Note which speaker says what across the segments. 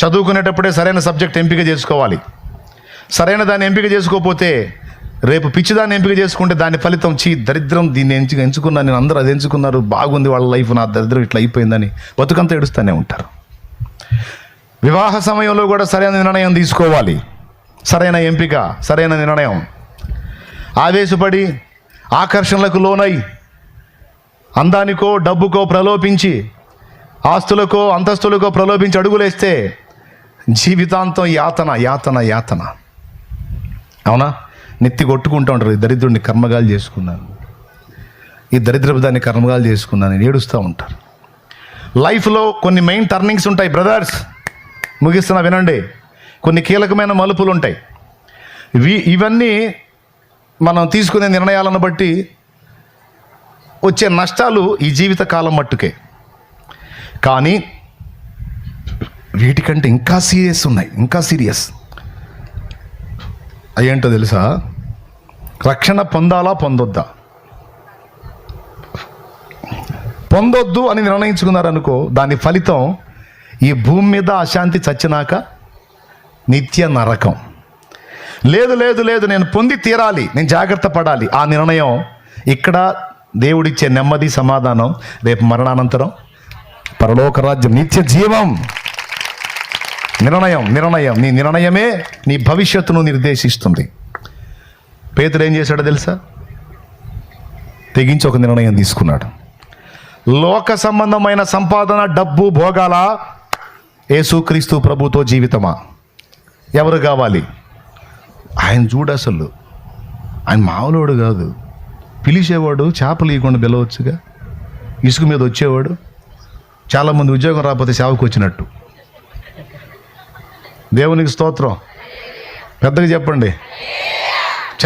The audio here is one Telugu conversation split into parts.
Speaker 1: చదువుకునేటప్పుడే సరైన సబ్జెక్ట్ ఎంపిక చేసుకోవాలి. సరైన దాన్ని ఎంపిక చేసుకోకపోతే రేపు పిచ్చి దాన్ని ఎంపిక చేసుకుంటే దాని ఫలితం చీ దరిద్రం దీన్ని ఎంచు ఎంచుకున్నాను నేను అందరూ అది ఎంచుకున్నారు బాగుంది వాళ్ళ లైఫ్ నా దరిద్రం ఇట్లా అయిపోయిందని బతుకంతా ఏడుస్తూనే ఉంటారు. వివాహ సమయంలో కూడా సరైన నిర్ణయం తీసుకోవాలి. సరైన ఎంపిక సరైన నిర్ణయం. ఆవేశపడి ఆకర్షణలకు లోనై అందానికో డబ్బుకో ప్రలోభించి ఆస్తులకో అంతస్తులకో ప్రలోభించి అడుగులేస్తే జీవితాంతం యాతన యాతన యాతన. అవునా? నెత్తి కొట్టుకుంటూ ఉంటారు. ఈ దరిద్రుడిని కర్మగాలు చేసుకున్నాను. ఈ దరిద్రపు దాన్ని కర్మగాలు చేసుకున్నాను. ఏడుస్తూ ఉంటారు. లైఫ్లో కొన్ని మెయిన్ టర్నింగ్స్ ఉంటాయి బ్రదర్స్. ముగిస్తున్నా వినండి. కొన్ని కీలకమైన మలుపులు ఉంటాయి. ఇవి ఇవన్నీ మనం తీసుకునే నిర్ణయాలను బట్టి వచ్చే నష్టాలు ఈ జీవిత కాలం మట్టుకే. కానీ వీటికంటే ఇంకా సీరియస్ ఉన్నాయి ఇంకా సీరియస్. అయ్యేంటో తెలుసా? రక్షణ పొందాలా పొందొద్దా? పొందొద్దు అని నిర్ణయించుకున్నారనుకో దాని ఫలితం ఈ భూమి మీద అశాంతి చచ్చినాక నిత్య నరకం. లేదు లేదు లేదు నేను పొంది తీరాలి నేను జాగ్రత్త పడాలి. ఆ నిర్ణయం ఇక్కడ దేవుడిచ్చే నెమ్మది సమాధానం రేపు మరణానంతరం పరలోక రాజ్యం నిత్య జీవం. నిర్ణయం నిర్ణయం. నీ నిర్ణయమే నీ భవిష్యత్తును నిర్దేశిస్తుంది. పేతుడు ఏం చేశాడో తెలుసా? తెగించి ఒక నిర్ణయం తీసుకున్నాడు. లోక సంబంధమైన సంపాదన డబ్బు భోగాల యేసుక్రీస్తు ప్రభుతో జీవితమా? ఎవరు కావాలి? ఆయన చూడు అసలు. ఆయన మామూలుడు కాదు. పిలిచేవాడు చేపలు ఇవ్వకుండా పిలవచ్చుగా? ఇసుక మీద వచ్చేవాడు? చాలామంది ఉద్యోగం రాకపోతే సేవకు వచ్చినట్టు. దేవునికి స్తోత్రం. పెద్దగా చెప్పండి.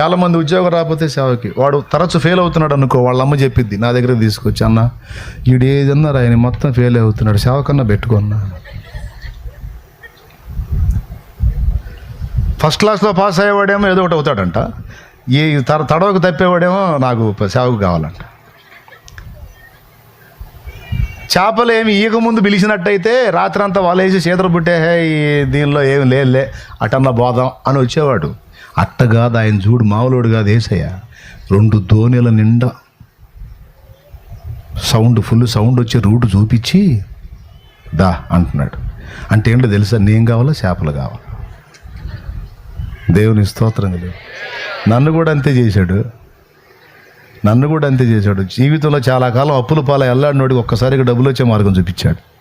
Speaker 1: చాలామంది ఉద్యోగం రాకపోతే సేవకి. వాడు తరచు ఫెయిల్ అవుతున్నాడు అనుకో వాళ్ళ అమ్మ చెప్పిద్ది నా దగ్గర తీసుకొచ్చి అన్న ఈడు ఏదన్నారు ఆయన మొత్తం ఫెయిల్ అవుతున్నాడు సేవకన్నా పెట్టుకున్నా ఫస్ట్ క్లాస్లో పాస్ అయ్యేవాడేమో ఏదో ఒకటి అవుతాడంట. ఈ తర తడవకు తప్పేవాడేమో నాకు సేవకు కావాలంట. చేపలు ఏమి ఈగ ముందు పిలిచినట్టయితే రాత్రంతా వలేసి చేతులు పుట్టే దీనిలో ఏమి లేదులే అటన్న బోధం అని వచ్చేవాడు. అట్ట కాదు ఆయన చూడు మావులోడు కాదు ఏసయ్య. రెండు దోణిల నిండా సౌండ్ ఫుల్ సౌండ్ వచ్చే రూట్ చూపించి దా అంటున్నాడు. అంటే ఏంటో తెలుసా? నేను కావాలా చేపలు కావాలా? దేవుని స్తోత్రం కలిగి. నన్ను కూడా అంతే చేశాడు. నన్ను కూడా అంతే చేశాడు. జీవితంలో చాలా కాలం అప్పుల పాల ఎల్లాడినోడికి ఒక్కసారిగా డబ్బులు వచ్చే మార్గం చూపించాడు.